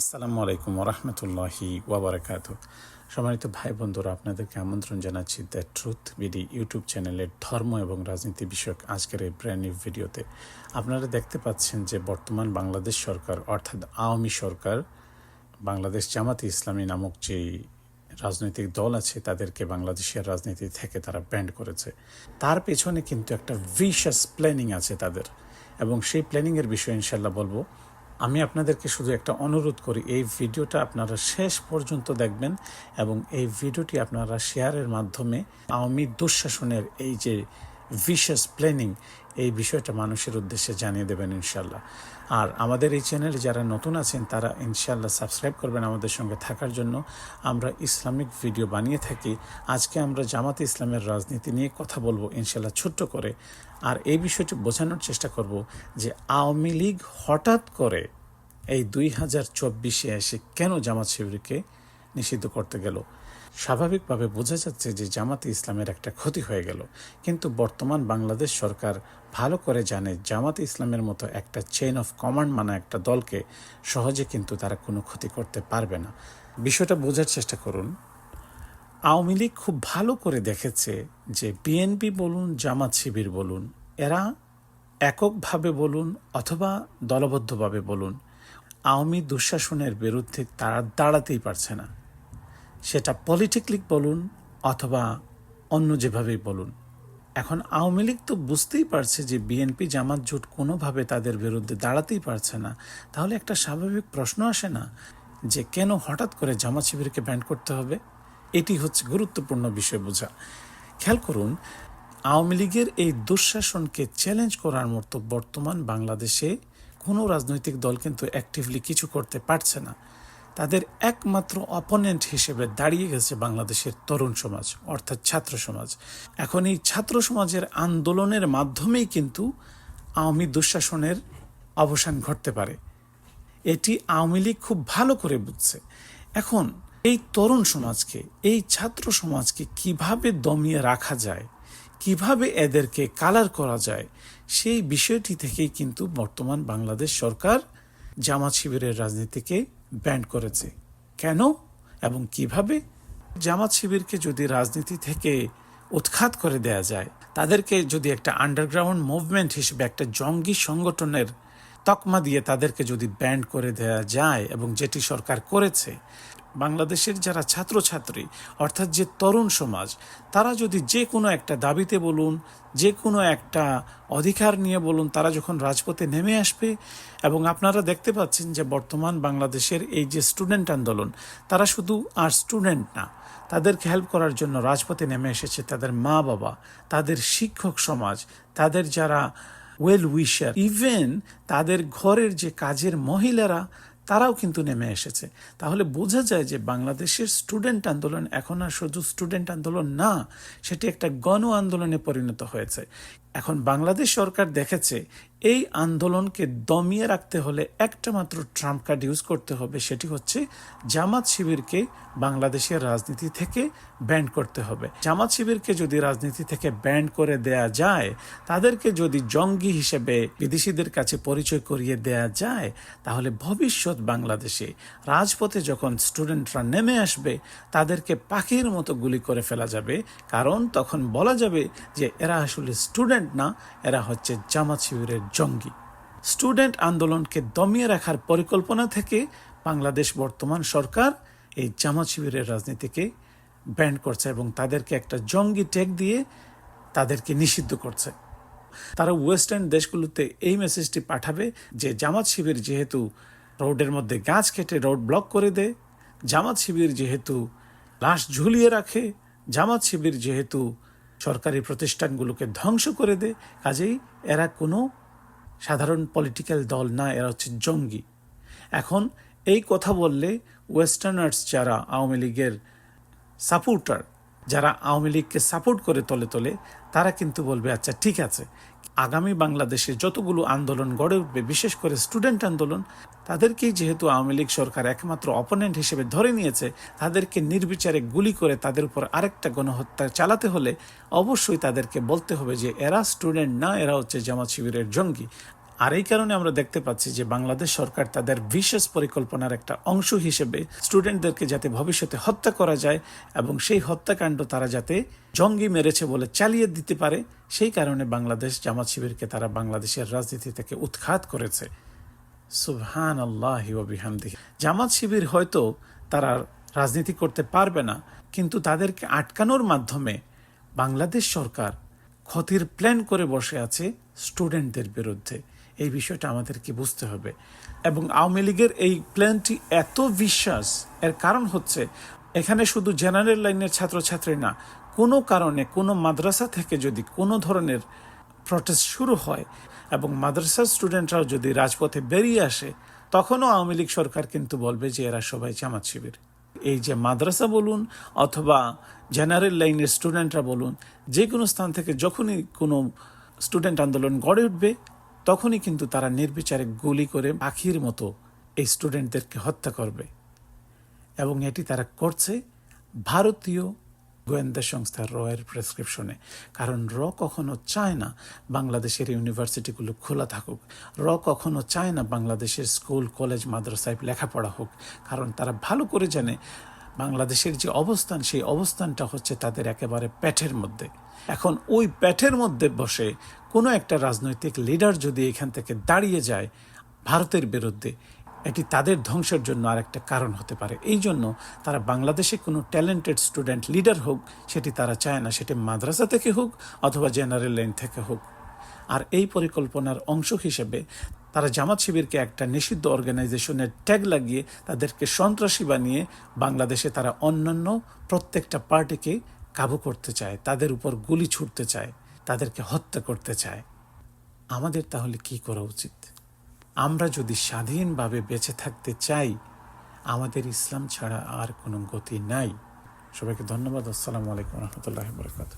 আসসালামু আলাইকুম ওরহমতুল্লাহি ওয়াবারাকাত সম্মানিত ভাই বন্ধুরা, আপনাদেরকে আমন্ত্রণ জানাচ্ছি দ্য ট্রুথ বিডি ইউটিউব চ্যানেলের ধর্ম এবং রাজনীতি বিষয়ক আজকের এই ব্র্যান্ড নিউ ভিডিওতে আপনারা দেখতে পাচ্ছেন যে বর্তমান বাংলাদেশ সরকার, অর্থাৎ আওয়ামী সরকার, বাংলাদেশ জামাতে ইসলামী নামক যে রাজনৈতিক দল আছে, তাদেরকে বাংলাদেশের রাজনীতি থেকে তারা ব্যান্ড করেছে। তার পেছনে কিন্তু একটা ভিশাস প্ল্যানিং আছে তাদের। এবং সেই প্ল্যানিংয়ের বিষয়ে ইনশাল্লাহ বলব আমি আপনাদেরকে শুধু একটা অনুরোধ করি, এই ভিডিওটা আপনারা শেষ পর্যন্ত দেখবেন এবং এই ভিডিওটি আপনারা শেয়ারের মাধ্যমে আওয়ামী দুঃশাসনের এই যে ভিশাস প্ল্যানিং এই বিষয়টা মানুষের উদ্দেশ্যে জানিয়ে দেবেন ইনশাল্লাহ আর আমাদের এই চ্যানেলে যারা নতুন আছেন, তারা ইনশাল্লাহ সাবস্ক্রাইব করবেন আমাদের সঙ্গে থাকার জন্য। আমরা ইসলামিক ভিডিও বানিয়ে থাকি। আজকে আমরা জামাতে ইসলামের রাজনীতি নিয়ে কথা বলব ইনশাল্লাহ ছোট্ট করে। আর এই বিষয়টি বোঝানোর চেষ্টা করব যে আওয়ামী লীগ হঠাৎ করে এই দুই হাজার চব্বিশে এসে কেন জামাত শিবিরকে নিষিদ্ধ করতে গেল? স্বাভাবিকভাবে বোঝা যাচ্ছে যে জামাতে ইসলামের একটা ক্ষতি হয়ে গেল। কিন্তু বর্তমান বাংলাদেশ সরকার ভালো করে জানে জামাতে ইসলামের মতো একটা চেইন অফ কমান্ড মানা একটা দলকে সহজে কিন্তু তারা কোনো ক্ষতি করতে পারবে না। বিষয়টা বোঝার চেষ্টা করুন। আওয়ামী লীগ খুব ভালো করে দেখেছে যে বিএনপি বলুন, জামাত শিবির বলুন, এরা এককভাবে বলুন অথবা দলবদ্ধভাবে বলুন, আওয়ামী দুঃশাসনের বিরুদ্ধে তারা দাঁড়াতেই পারছে না। সেটা পলিটিক্যালি বলুন অথবা অন্য যেভাবেই বলুন। এখন আওয়ামী লীগ তো বুঝতেই পারছে যে বিএনপি জামাত জোট কোনোভাবে তাদের বিরুদ্ধে দাঁড়াতেই পারছে না। তাহলে একটা স্বাভাবিক প্রশ্ন আসে না যে কেন হঠাৎ করে জামাত শিবিরকে ব্যান্ড করতে হবে? এটি হচ্ছে গুরুত্বপূর্ণ বিষয় বোঝা। খেয়াল করুন, আওয়ামী লীগের এই দুঃশাসনকে চ্যালেঞ্জ করার মতো বর্তমান বাংলাদেশে কোনো রাজনৈতিক দল কিন্তু অ্যাক্টিভলি কিছু করতে পারছে না। তাদের একমাত্র অপোনেন্ট হিসেবে দাঁড়িয়ে গেছে বাংলাদেশের তরুণ সমাজ, অর্থাৎ ছাত্র সমাজ। এখন এই ছাত্র সমাজের আন্দোলনের মাধ্যমেই কিন্তু আওয়ামী দুঃশাসনের অবসান ঘটতে পারে। এটি আওয়ামী লীগ খুব ভালো করে বুঝছে। এখন এই তরুণ সমাজকে, এই ছাত্র সমাজকে কীভাবে দমিয়ে রাখা যায়, কীভাবে এদেরকে কালার করা যায়, সেই বিষয়টি থেকেই কিন্তু বর্তমান বাংলাদেশ সরকার জামাত শিবিরের রাজনীতিকে ব্যান্ড করেছে। কেন? এবং কীভাবে? জামাত শিবিরকে যদি রাজনীতি থেকে উৎখাত করে দেয়া যায়, তাদেরকে যদি একটা আন্ডারগ্রাউন্ড মুভমেন্ট হিসেবে, একটা জঙ্গি সংগঠনের তকমা দিয়ে তাদেরকে যদি ব্যান্ড করে দেয়া যায় এবং যেটি সরকার করেছে, বাংলাদেশের যারা ছাত্রছাত্রী, অর্থাৎ যে তরুণ সমাজ, তারা যদি যে কোনো একটা দাবিতে বলুন, যে কোনো একটা অধিকার নিয়ে বলুন, তারা যখন রাজপথে নেমে আসবে এবং আপনারা দেখতে পাচ্ছেন যে বর্তমান বাংলাদেশের এই যে স্টুডেন্ট আন্দোলন, তারা শুধু আর স্টুডেন্ট না, তাদেরকে হেল্প করার জন্য রাজপথে নেমে এসেছে তাদের মা বাবা তাদের শিক্ষক সমাজ, তাদের যারা ওয়েল উইশার ইভেন তাদের ঘরের যে কাজের মহিলারা, তারাও কিন্তু নেমে এসেছে। তাহলে বোঝা যায় যে বাংলাদেশের স্টুডেন্ট আন্দোলন এখন আর শুধু স্টুডেন্ট আন্দোলন না, সেটি একটা গণ আন্দোলনে পরিণত হয়েছে। এখন বাংলাদেশ সরকার দেখেছে এই আন্দোলনকে দমিয়ে রাখতে হলে একটা মাত্র ট্রাম্প কার্ড ইউজ করতে হবে, সেটি হচ্ছে জামাত শিবিরকে বাংলাদেশের রাজনীতি থেকে ব্যান্ড করতে হবে। জামাত শিবিরকে যদি রাজনীতি থেকে ব্যান্ড করে দেয়া যায়, তাদেরকে যদি জঙ্গি হিসেবে বিদেশিদের কাছে পরিচয় করিয়ে দেয়া যায়, তাহলে ভবিষ্যৎ বাংলাদেশে রাজপথে যখন স্টুডেন্টরা নেমে আসবে, তাদেরকে পাখির মতো গুলি করে ফেলা যাবে। কারণ তখন বলা যাবে যে, এরা আসলে স্টুডেন্ট না, এরা হচ্ছে জামাত শিবিরের জঙ্গি। স্টুডেন্ট আন্দোলনকে দমিয়ে রাখার পরিকল্পনা থেকে বাংলাদেশ বর্তমান সরকার এই জামাত শিবিরের রাজনীতিকে ব্যান্ড করছে এবং তাদেরকে একটা জঙ্গি টেক দিয়ে তাদেরকে নিষিদ্ধ করছে। তারা ওয়েস্টার্ন দেশগুলোতে এই মেসেজটি পাঠাবে যে জামাত শিবির যেহেতু রোডের মধ্যে গাছ কেটে রোড ব্লক করে দেয়, জামাত শিবির যেহেতু লাশ ঝুলিয়ে রাখে, জামাত শিবির যেহেতু সরকারি প্রতিষ্ঠানগুলোকে ধ্বংস করে দেয় কাজেই এরা কোনো সাধারণ পলিটিক্যাল দল না, এরা হচ্ছে জঙ্গি। এখন এই কথা বললে ওয়েস্টার্নার্স যারা আওয়ামী লীগের সাপোর্টার যারা আওয়ামী লীগকে সাপোর্ট করে তলে তলে, তারা কিন্তু বলবে আচ্ছা ঠিক আছে। আগামী বাংলাদেশে যতগুলো আন্দোলন গড়ে উঠবে, বিশেষ করে স্টুডেন্ট আন্দোলন, তাদেরকেই যেহেতু আওয়ামী লীগ সরকার একমাত্র অপোনেন্ট হিসেবে ধরে নিয়েছে, তাদেরকে নির্বিচারে গুলি করে তাদের উপর আরেকটা গণহত্যা চালাতে হলে অবশ্যই তাদেরকে বলতে হবে যে, এরা স্টুডেন্ট না, এরা হচ্ছে জামাত শিবিরের জঙ্গি। আর এই কারণে আমরা দেখতে পাচ্ছি যে বাংলাদেশ সরকার তাদের বিশেষ পরিকল্পনার একটা অংশ হিসেবে স্টুডেন্টদেরকে যাতে ভবিষ্যতে হত্যা করা যায় এবং সেই হত্যাকাণ্ড তারা যাতে জঙ্গি মেরেছে বলে চালিয়ে দিতে পারে, সেই কারণে বাংলাদেশ জামাত শিবিরকে তারা বাংলাদেশের রাজনীতি থেকে উৎখাত করেছে। সুবহান আল্লাহ জামাত শিবির হয়তো তারা রাজনীতি করতে পারবে না, কিন্তু তাদেরকে আটকানোর মাধ্যমে বাংলাদেশ সরকার ক্ষতির প্ল্যান করে বসে আছে স্টুডেন্টদের বিরুদ্ধে। এই বিষয়টা আমাদেরকে বুঝতে হবে। এবং আওয়ামী লীগের এই প্ল্যানটি এত বিশ্বাস এর কারণ হচ্ছে এখানে শুধু জেনারেল লাইনের ছাত্রছাত্রী না, কোনো কারণে কোনো মাদ্রাসা থেকে যদি কোনো ধরনের প্রটেস্ট শুরু হয় এবং মাদ্রাসার স্টুডেন্টরাও যদি রাজপথে বেরিয়ে আসে, তখনও আওয়ামী লীগ সরকার কিন্তু বলবে যে এরা সবাই জামাত শিবির। এই যে মাদ্রাসা বলুন অথবা জেনারেল লাইনের স্টুডেন্টরা বলুন যে কোনো স্থান থেকে যখনই কোনো স্টুডেন্ট আন্দোলন গড়ে উঠবে তখনই কিন্তু তারা নির্বিচারে গুলি করে পাখির মতো এই স্টুডেন্টদেরকে হত্যা করবে। এবং এটি তারা করছে ভারতীয় গোয়েন্দা সংস্থা র এর প্রেসক্রিপশনে। কারণ র কখনো চায় না বাংলাদেশের ইউনিভার্সিটিগুলো খোলা থাকুক। র কখনো চায় না বাংলাদেশের স্কুল, কলেজ, মাদ্রাসায় লেখাপড়া হোক। কারণ তারা ভালো করে জানে বাংলাদেশের যে অবস্থান, সেই অবস্থানটা হচ্ছে তাদের একেবারে পেটের মধ্যে। এখন ওই পেটের মধ্যে বসে কোনো একটা রাজনৈতিক লিডার যদি এখান থেকে দাঁড়িয়ে যায় ভারতের বিরুদ্ধে, এটি তাদের ধ্বংসের জন্য আরেকটা কারণ হতে পারে। এই জন্য তারা বাংলাদেশে কোনো ট্যালেন্টেড স্টুডেন্ট লিডার হোক, সেটি তারা চায় না, সেটি মাদ্রাসা থেকে হোক অথবা জেনারেল লাইন থেকে হোক। আর এই পরিকল্পনার অংশ হিসেবে তারা জামাত শিবিরকে একটা নিষিদ্ধ অর্গানাইজেশনের ট্যাগ লাগিয়ে তাদেরকে সন্ত্রাসী বানিয়ে বাংলাদেশে তারা অন্যান্য প্রত্যেকটা পার্টিকে কাবু করতে চায়, তাদের উপর গুলি ছুটতে চায়, তাদেরকে হত্যা করতে চায়। আমাদের তাহলে কি করা উচিত? আমরা যদি স্বাধীনভাবে বেঁচে থাকতে চাই, আমাদের ইসলাম ছাড়া আর কোনো গতি নাই। সবাইকে ধন্যবাদ। আসসালামু আলাইকুম রহমতুল্লাহ বরকাত